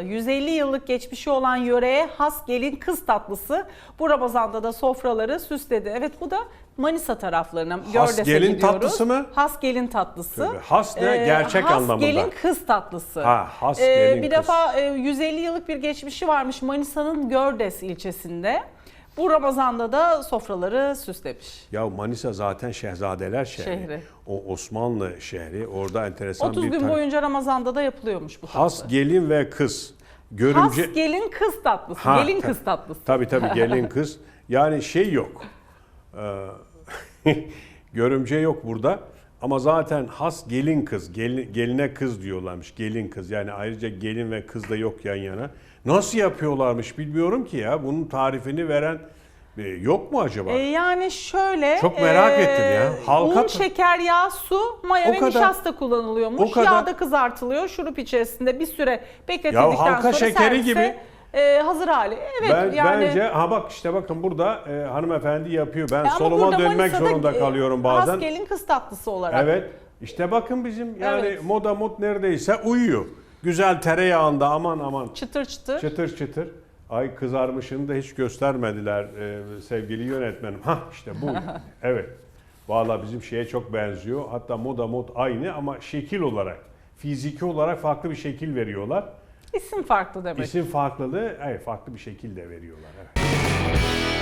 150 yıllık geçmişi olan yöreye has gelin kız tatlısı bu Ramazan'da da sofraları süsledi. Evet bu da Manisa taraflarına Gördes'e gelin gidiyoruz. tatlısı mı? Has gelin tatlısı. Tabii, has ne? Gerçek has anlamında. gelin kız tatlısı. Ha, has Ee, gelin Bir kız. defa e, 150 yıllık bir geçmişi varmış Manisa'nın Gördes ilçesinde. Bu Ramazan'da da sofraları süslemiş. Ya Manisa zaten şehzadeler şehri. Şehri. O Osmanlı şehri. Orada enteresan 30 bir gün tar- boyunca Ramazan'da da yapılıyormuş bu tatlı. has gelin ve kız. Görümce Has gelin kız tatlısı. Ha, gelin kız tatlısı. Tabii tabii gelin kız. Yani şey yok. Ee, görümce yok burada. Ama zaten has gelin kız, gelin, geline kız diyorlarmış. Gelin kız yani ayrıca gelin ve kız da yok yan yana. Nasıl yapıyorlarmış bilmiyorum ki ya. Bunun tarifini veren e, yok mu acaba? Ee, yani şöyle... Çok merak ee, ettim ya. Halka- Un, şeker, yağ, su, maya O ve kadar. nişasta kullanılıyormuş. O kadar. Yağda kızartılıyor. Şurup içerisinde bir süre bekletildikten Ya halka sonra şekeri servise, gibi. Ee, hazır hali. Evet ben, yani... Bence ha bak işte bakın burada e, hanımefendi yapıyor. Ben E, soluma dönmek Manisa'da, zorunda e, kalıyorum bazen. Has gelin kız tatlısı olarak. Evet. İşte bakın bizim yani Evet. moda mod neredeyse uyuyor. Güzel tereyağında aman aman Çıtır çıtır. çıtır çıtır. Ay kızarmışını da hiç göstermediler e, sevgili yönetmenim. Hah işte bu. evet. Vallahi bizim şeye çok benziyor. Hatta moda mod aynı ama şekil olarak, fiziki olarak farklı bir şekil veriyorlar. İsim farklı demek. İsim farklılığı evet, farklı bir şekilde veriyorlar. Evet.